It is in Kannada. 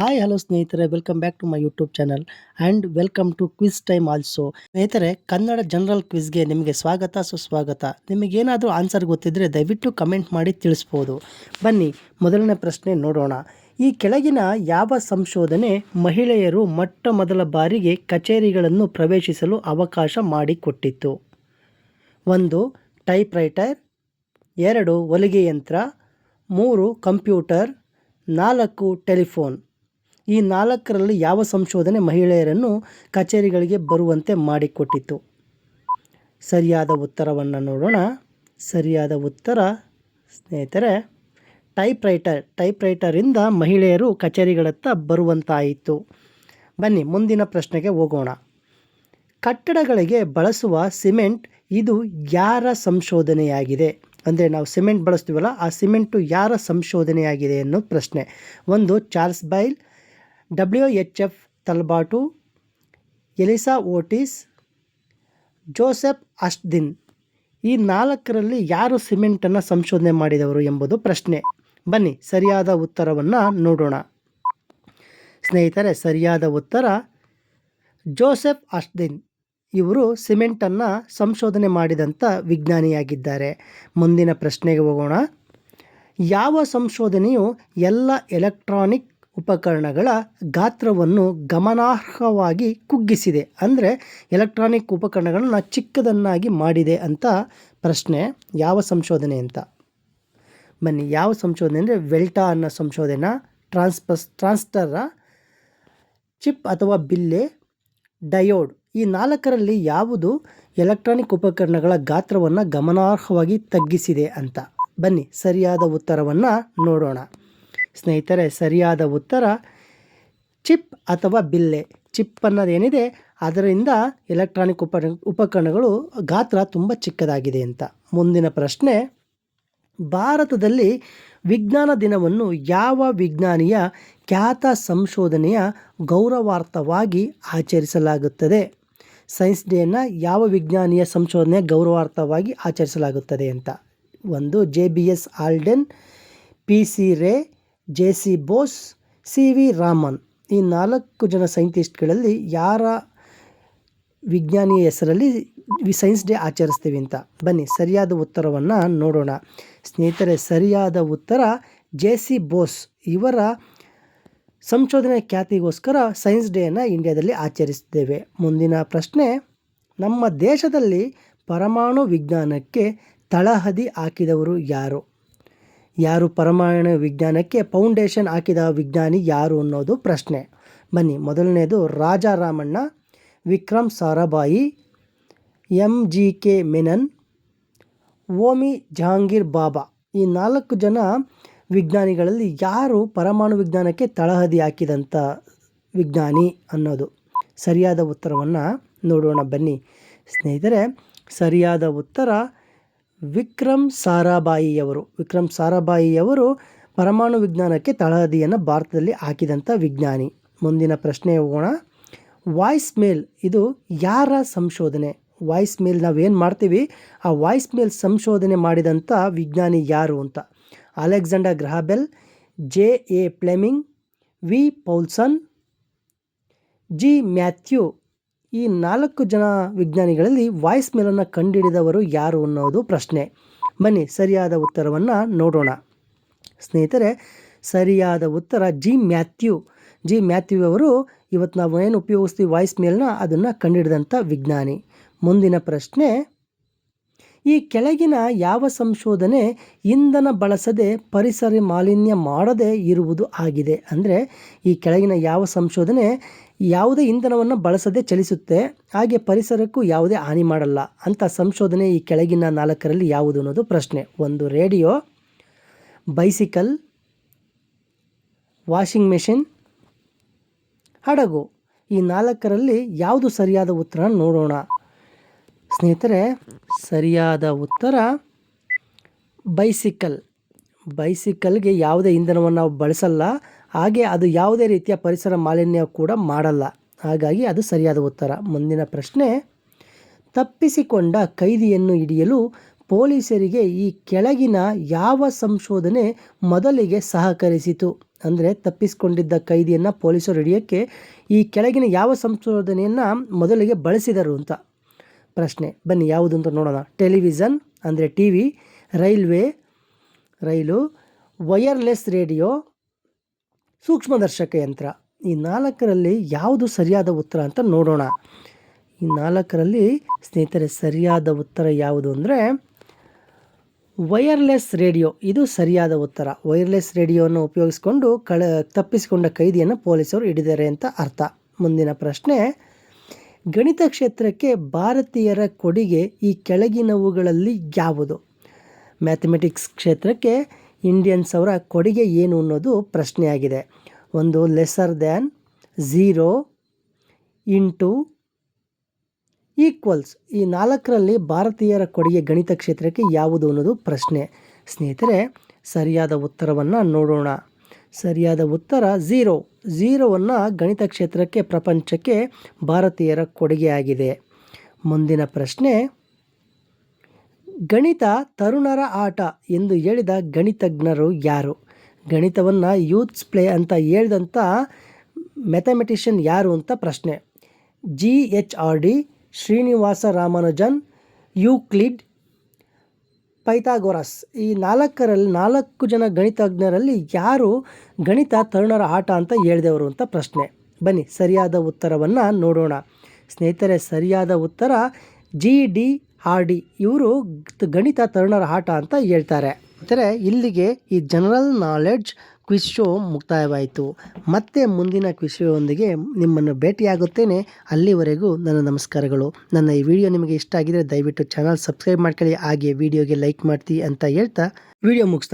ಹಾಯ್ ಹಲೋ ಸ್ನೇಹಿತರೆ. Welcome back to my YouTube channel and welcome to quiz time also ಸ್ನೇಹಿತರೆ, ಕನ್ನಡ ಜನರಲ್ ಕ್ವಿಸ್ಗೆ ನಿಮಗೆ ಸ್ವಾಗತ, ಸುಸ್ವಾಗತ. ನಿಮಗೇನಾದರೂ ಆನ್ಸರ್ ಗೊತ್ತಿದ್ದರೆ ದಯವಿಟ್ಟು ಕಮೆಂಟ್ ಮಾಡಿ ತಿಳಿಸ್ಬೋದು. ಬನ್ನಿ, ಮೊದಲನೇ ಪ್ರಶ್ನೆ ನೋಡೋಣ. ಈ ಕೆಳಗಿನ ಯಾವ ಸಂಶೋಧನೆ ಮಹಿಳೆಯರು ಮೊಟ್ಟ ಮೊದಲ ಬಾರಿಗೆ ಕಚೇರಿಗಳನ್ನು ಪ್ರವೇಶಿಸಲು ಅವಕಾಶ ಮಾಡಿಕೊಟ್ಟಿತ್ತು? ಒಂದು ಟೈಪ್ ರೈಟರ್ ಎರಡು ಹೊಲಿಗೆ ಯಂತ್ರ. ಮೂರು ಕಂಪ್ಯೂಟರ್ ನಾಲ್ಕು ಟೆಲಿಫೋನ್ ಈ ನಾಲ್ಕರಲ್ಲಿ ಯಾವ ಸಂಶೋಧನೆ ಮಹಿಳೆಯರನ್ನು ಕಚೇರಿಗಳಿಗೆ ಬರುವಂತೆ ಮಾಡಿಕೊಟ್ಟಿತು? ಸರಿಯಾದ ಉತ್ತರವನ್ನು ನೋಡೋಣ. ಸರಿಯಾದ ಉತ್ತರ, ಸ್ನೇಹಿತರೆ ಟೈಪ್ ರೈಟರ್ ಟೈಪ್ ರೈಟರಿಂದ ಮಹಿಳೆಯರು ಕಚೇರಿಗಳತ್ತ ಬರುವಂತಾಯಿತು. ಬನ್ನಿ, ಮುಂದಿನ ಪ್ರಶ್ನೆಗೆ ಹೋಗೋಣ. ಕಟ್ಟಡಗಳಿಗೆ ಬಳಸುವ ಸಿಮೆಂಟ್ ಇದು ಯಾರ ಸಂಶೋಧನೆಯಾಗಿದೆ? ಅಂದರೆ ನಾವು ಸಿಮೆಂಟ್ ಬಳಸ್ತೀವಲ್ಲ, ಆ ಸಿಮೆಂಟು ಯಾರ ಸಂಶೋಧನೆಯಾಗಿದೆ ಅನ್ನೋ ಪ್ರಶ್ನೆ. ಒಂದು Charles Bail W H F Talbot Elisha Otis Joseph Austin ಈ ನಾಲ್ಕರಲ್ಲಿ ಯಾರು ಸಿಮೆಂಟನ್ನು ಸಂಶೋಧನೆ ಮಾಡಿದವರು ಎಂಬುದು ಪ್ರಶ್ನೆ. ಬನ್ನಿ, ಸರಿಯಾದ ಉತ್ತರವನ್ನು ನೋಡೋಣ. ಸ್ನೇಹಿತರೆ, ಸರಿಯಾದ ಉತ್ತರ, ಜೋಸೆಫ್ ಅಷ್ಟಿನ್ ಇವರು ಸಿಮೆಂಟನ್ನು ಸಂಶೋಧನೆ ಮಾಡಿದಂಥ ವಿಜ್ಞಾನಿಯಾಗಿದ್ದಾರೆ. ಮುಂದಿನ ಪ್ರಶ್ನೆಗೆ ಹೋಗೋಣ. ಯಾವ ಸಂಶೋಧನೆಯು ಎಲ್ಲ ಎಲೆಕ್ಟ್ರಾನಿಕ್ ಉಪಕರಣಗಳ ಗಾತ್ರವನ್ನು ಗಮನಾರ್ಹವಾಗಿ ಕುಗ್ಗಿಸಿದೆ. ಅಂದರೆ ಎಲೆಕ್ಟ್ರಾನಿಕ್ ಉಪಕರಣಗಳನ್ನು ಚಿಕ್ಕದನ್ನಾಗಿ ಮಾಡಿದೆ ಅಂತ ಪ್ರಶ್ನೆ. ಯಾವ ಸಂಶೋಧನೆ ಅಂತ? ಬನ್ನಿ, ಯಾವ ಸಂಶೋಧನೆ ಅಂದರೆ ವೆಲ್ಟಾ ಅನ್ನೋ ಸಂಶೋಧನೆ. ಟ್ರಾನ್ಸ್ಪಸ್, ಟ್ರಾನ್ಸ್ಟರ, ಚಿಪ್ ಅಥವಾ ಬಿಲ್ಲೆ, ಡಯೋಡ್. ಈ ನಾಲ್ಕರಲ್ಲಿ ಯಾವುದು ಎಲೆಕ್ಟ್ರಾನಿಕ್ ಉಪಕರಣಗಳ ಗಾತ್ರವನ್ನು ಗಮನಾರ್ಹವಾಗಿ ತಗ್ಗಿಸಿದೆ ಅಂತ? ಬನ್ನಿ, ಸರಿಯಾದ ಉತ್ತರವನ್ನು ನೋಡೋಣ. ಸ್ನೇಹಿತರೆ, ಸರಿಯಾದ ಉತ್ತರ, ಚಿಪ್ ಅಥವಾ ಬಿಲ್ಲೆ. ಚಿಪ್ ಅನ್ನೋದೇನಿದೆ ಅದರಿಂದ ಎಲೆಕ್ಟ್ರಾನಿಕ್ ಉಪ ಉಪಕರಣಗಳು ಗಾತ್ರ ತುಂಬ ಚಿಕ್ಕದಾಗಿದೆ ಅಂತ. ಮುಂದಿನ ಪ್ರಶ್ನೆ, ಭಾರತದಲ್ಲಿ ವಿಜ್ಞಾನ ದಿನವನ್ನು ಯಾವ ವಿಜ್ಞಾನಿಯ ಖ್ಯಾತ ಸಂಶೋಧನೆಯ ಗೌರವಾರ್ಥವಾಗಿ ಆಚರಿಸಲಾಗುತ್ತದೆ? ಸೈನ್ಸ್ ಡೇಯನ್ನು ಯಾವ ವಿಜ್ಞಾನಿಯ ಸಂಶೋಧನೆಯ ಗೌರವಾರ್ಥವಾಗಿ ಆಚರಿಸಲಾಗುತ್ತದೆ ಅಂತ. ಒಂದು, J B S Haldane, P C Ray J C Bose, C V Raman ಈ ನಾಲ್ಕು ಜನ ಸೈಂಟಿಸ್ಟ್ಗಳಲ್ಲಿ ಯಾರ ವಿಜ್ಞಾನಿಯ ಹೆಸರಲ್ಲಿ ಸೈನ್ಸ್ ಡೇ ಆಚರಿಸ್ತೀವಿ ಅಂತ. ಬನ್ನಿ ಸರಿಯಾದ ಉತ್ತರವನ್ನು ನೋಡೋಣ. ಸ್ನೇಹಿತರೆ, ಸರಿಯಾದ ಉತ್ತರ ಜೆ ಸಿ ಬೋಸ್ ಇವರ ಸಂಶೋಧನೆ ಖ್ಯಾತಿಗೋಸ್ಕರ ಸೈನ್ಸ್ ಡೇಯನ್ನು ಇಂಡಿಯಾದಲ್ಲಿ ಆಚರಿಸ್ತೇವೆ. ಮುಂದಿನ ಪ್ರಶ್ನೆ, ನಮ್ಮ ದೇಶದಲ್ಲಿ ಪರಮಾಣು ವಿಜ್ಞಾನಕ್ಕೆ ತಳಹದಿ ಹಾಕಿದವರು ಯಾರು? ಯಾರು ಪರಮಾಣು ವಿಜ್ಞಾನಕ್ಕೆ ಫೌಂಡೇಶನ್ ಹಾಕಿದ ವಿಜ್ಞಾನಿ ಯಾರು ಅನ್ನೋದು ಪ್ರಶ್ನೆ. ಬನ್ನಿ, ಮೊದಲನೇದು Raja Ramanna, Vikram Sarabhai M G K Menon, Homi Jehangir Bhabha. ಈ ನಾಲ್ಕು ಜನ ವಿಜ್ಞಾನಿಗಳಲ್ಲಿ ಯಾರು ಪರಮಾಣು ವಿಜ್ಞಾನಕ್ಕೆ ತಳಹದಿ ಹಾಕಿದಂಥ ವಿಜ್ಞಾನಿ ಅನ್ನೋದು? ಸರಿಯಾದ ಉತ್ತರವನ್ನು ನೋಡೋಣ ಬನ್ನಿ. ಸ್ನೇಹಿತರೆ, ಸರಿಯಾದ ಉತ್ತರ ವಿಕ್ರಮ್ ಸಾರಾಭಾಯಿಯವರು. ವಿಕ್ರಮ್ ಸಾರಾಭಾಯಿಯವರು ಪರಮಾಣು ವಿಜ್ಞಾನಕ್ಕೆ ತಳಹದಿಯನ್ನು ಭಾರತದಲ್ಲಿ ಹಾಕಿದಂಥ ವಿಜ್ಞಾನಿ. ಮುಂದಿನ ಪ್ರಶ್ನೆ ಹೋಗೋಣ. ವಾಯ್ಸ್ ಮೇಲ್ ಇದು ಯಾರ ಸಂಶೋಧನೆ? ವಾಯ್ಸ್ ಮೇಲ್ ನಾವೇನು ಮಾಡ್ತೀವಿ? ಆ ವಾಯ್ಸ್ ಮೇಲ್ ಸಂಶೋಧನೆ ಮಾಡಿದಂಥ ವಿಜ್ಞಾನಿ ಯಾರು ಅಂತ. Alexander Graham Bell, J A Fleming, V Poulsen, G Matthew ಈ ನಾಲ್ಕು ಜನ ವಿಜ್ಞಾನಿಗಳಲ್ಲಿ ವಾಯ್ಸ್ ಮೇಲನ್ನು ಕಂಡುಹಿಡಿದವರು ಯಾರು ಅನ್ನೋದು ಪ್ರಶ್ನೆ. ಬನ್ನಿ, ಸರಿಯಾದ ಉತ್ತರವನ್ನು ನೋಡೋಣ. ಸ್ನೇಹಿತರೆ, ಸರಿಯಾದ ಉತ್ತರ ಜಿ. ಮ್ಯಾಥ್ಯೂ. ಜಿ. ಮ್ಯಾಥ್ಯೂ ಅವರು, ಇವತ್ತು ನಾವು ಏನು ಉಪಯೋಗಿಸ್ತೀವಿ ವಾಯ್ಸ್ ಮೇಲನ್ನ ಅದನ್ನು ಕಂಡುಹಿಡಿದಂಥ ವಿಜ್ಞಾನಿ. ಮುಂದಿನ ಪ್ರಶ್ನೆ ಈ ಕೆಳಗಿನ ಯಾವ ಸಂಶೋಧನೆ ಇಂಧನ ಬಳಸದೆ ಪರಿಸರ ಮಾಲಿನ್ಯ ಮಾಡದೇ ಇರುವುದು ಆಗಿದೆ? ಅಂದರೆ ಈ ಕೆಳಗಿನ ಯಾವ ಸಂಶೋಧನೆ ಯಾವುದೇ ಇಂಧನವನ್ನು ಬಳಸದೆ ಚಲಿಸುತ್ತೆ, ಹಾಗೆ ಪರಿಸರಕ್ಕೂ ಯಾವುದೇ ಹಾನಿ ಮಾಡಲ್ಲ ಅಂಥ ಸಂಶೋಧನೆ ಈ ಕೆಳಗಿನ ನಾಲ್ಕರಲ್ಲಿ ಯಾವುದು ಅನ್ನೋದು ಪ್ರಶ್ನೆ. ಒಂದು ರೇಡಿಯೋ, ಬೈಸಿಕಲ್, ವಾಷಿಂಗ್ ಮೆಷಿನ್, ಹಡಗು. ಈ ನಾಲ್ಕರಲ್ಲಿ ಯಾವುದು ಸರಿಯಾದ ಉತ್ತರ ನೋಡೋಣ. ಸ್ನೇಹಿತರೆ, ಸರಿಯಾದ ಉತ್ತರ, ಬೈಸಿಕಲ್. ಬೈಸಿಕಲ್ಗೆ ಯಾವುದೇ ಇಂಧನವನ್ನು ನಾವು ಬಳಸಲ್ಲ. ಹಾಗೆ ಅದು ಯಾವುದೇ ರೀತಿಯ ಪರಿಸರ ಮಾಲಿನ್ಯ ಕೂಡ ಮಾಡಲ್ಲ. ಹಾಗಾಗಿ ಅದು ಸರಿಯಾದ ಉತ್ತರ. ಮುಂದಿನ ಪ್ರಶ್ನೆ, ತಪ್ಪಿಸಿಕೊಂಡ ಕೈದಿಯನ್ನು ಹಿಡಿಯಲು ಪೊಲೀಸರಿಗೆ ಈ ಕೆಳಗಿನ ಯಾವ ಸಂಶೋಧನೆ ಮೊದಲಿಗೆ ಸಹಕರಿಸಿತು? ಅಂದರೆ, ತಪ್ಪಿಸಿಕೊಂಡಿದ್ದ ಕೈದಿಯನ್ನು ಪೊಲೀಸರು ಹಿಡಿಯೋಕ್ಕೆ ಈ ಕೆಳಗಿನ ಯಾವ ಸಂಶೋಧನೆಯನ್ನು ಮೊದಲಿಗೆ ಬಳಸಿದರು ಅಂತ. ಪ್ರಶ್ನೆ. ಬನ್ನಿ ಯಾವುದು ಅಂತ ನೋಡೋಣ. ಟೆಲಿವಿಷನ್ ಅಂದರೆ ಟಿ ವಿ ರೈಲ್ವೆ, ರೈಲು ವಯರ್ಲೆಸ್ ರೇಡಿಯೋ ಸೂಕ್ಷ್ಮದರ್ಶಕ ಯಂತ್ರ. ಈ ನಾಲ್ಕರಲ್ಲಿ ಯಾವುದು ಸರಿಯಾದ ಉತ್ತರ ಅಂತ ನೋಡೋಣ. ಈ ನಾಲ್ಕರಲ್ಲಿ ಸ್ನೇಹಿತರೆ, ಸರಿಯಾದ ಉತ್ತರ ಯಾವುದು ಅಂದರೆ ವಯರ್ಲೆಸ್ ರೇಡಿಯೋ. ಇದು ಸರಿಯಾದ ಉತ್ತರ. ವೈರ್ಲೆಸ್ ರೇಡಿಯೋವನ್ನು ಉಪಯೋಗಿಸಿಕೊಂಡು ಕಳ, ತಪ್ಪಿಸಿಕೊಂಡ ಕೈದಿಯನ್ನು ಪೊಲೀಸರು ಹಿಡಿದರೆ ಅಂತ ಅರ್ಥ. ಮುಂದಿನ ಪ್ರಶ್ನೆ ಗಣಿತ ಕ್ಷೇತ್ರಕ್ಕೆ ಭಾರತೀಯರ ಕೊಡುಗೆ ಈ ಕೆಳಗಿನವುಗಳಲ್ಲಿ ಯಾವುದು? ಮ್ಯಾಥಮೆಟಿಕ್ಸ್ ಕ್ಷೇತ್ರಕ್ಕೆ ಇಂಡಿಯನ್ಸ್ ಅವರ ಕೊಡುಗೆ ಏನು ಅನ್ನೋದು ಪ್ರಶ್ನೆಯಾಗಿದೆ. ಒಂದು lesser than zero into equals ಈ ನಾಲ್ಕರಲ್ಲಿ ಭಾರತೀಯರ ಕೊಡುಗೆ ಗಣಿತ ಕ್ಷೇತ್ರಕ್ಕೆ ಯಾವುದು ಅನ್ನೋದು ಪ್ರಶ್ನೆ. ಸ್ನೇಹಿತರೆ, ಸರಿಯಾದ ಉತ್ತರವನ್ನು ನೋಡೋಣ. ಸರಿಯಾದ ಉತ್ತರ ಝೀರೋ. ಝೀರೋವನ್ನು ಗಣಿತ ಕ್ಷೇತ್ರಕ್ಕೆ ಪ್ರಪಂಚಕ್ಕೆ ಭಾರತೀಯರ ಕೊಡುಗೆಯಾಗಿದೆ. ಮುಂದಿನ ಪ್ರಶ್ನೆ, ಗಣಿತ ತರುಣರ ಆಟ ಎಂದು ಹೇಳಿದ ಗಣಿತಜ್ಞರು ಯಾರು? ಗಣಿತವನ್ನು ಯೂತ್ಸ್ ಪ್ಲೇ ಅಂತ ಹೇಳಿದಂಥ ಮ್ಯಾಥಮೆಟಿಷಿಯನ್ ಯಾರು ಅಂತ ಪ್ರಶ್ನೆ. G H Hardy, Srinivasa Ramanujan, Euclid Pythagoras. ಈ ನಾಲ್ಕರಲ್ಲಿ, ನಾಲ್ಕು ಜನ ಗಣಿತಜ್ಞರಲ್ಲಿ ಯಾರು ಗಣಿತ ತರುಣರ ಆಟ ಅಂತ ಹೇಳಿದವರು ಅಂತ ಪ್ರಶ್ನೆ. ಬನ್ನಿ, ಸರಿಯಾದ ಉತ್ತರವನ್ನು ನೋಡೋಣ. ಸ್ನೇಹಿತರೆ, ಸರಿಯಾದ ಉತ್ತರ ಜಿ, ಡಿ, ಆರ್, ಡಿ. ಇವರು ಗಣಿತ ತರುಣರ ಆಟ ಅಂತ ಹೇಳ್ತಾರೆ. ಅಂದರೆ ಇಲ್ಲಿಗೆ ಈ ಜನರಲ್ ನಾಲೆಡ್ಜ್ ಕ್ವಿಸ್ ಶೋ ಮುಕ್ತಾಯವಾಯಿತು. ಮತ್ತೆ ಮುಂದಿನ ಕ್ವಿಸ್ ಶೋಯೊಂದಿಗೆ ನಿಮ್ಮನ್ನು ಭೇಟಿಯಾಗುತ್ತೇನೆ. ಅಲ್ಲಿವರೆಗೂ ನನ್ನ ನಮಸ್ಕಾರಗಳು. ನನ್ನ ಈ ವಿಡಿಯೋ ನಿಮಗೆ ಇಷ್ಟ ಆಗಿದರೆ ದಯವಿಟ್ಟು ಚಾನಲ್ ಸಬ್ಸ್ಕ್ರೈಬ್ ಮಾಡ್ಕೊಳ್ಳಿ. ಹಾಗೆ ವಿಡಿಯೋಗೆ ಲೈಕ್ ಮಾಡ್ತೀವಿ ಅಂತ ಹೇಳ್ತಾ ವಿಡಿಯೋ ಮುಗಿಸ್ತಾ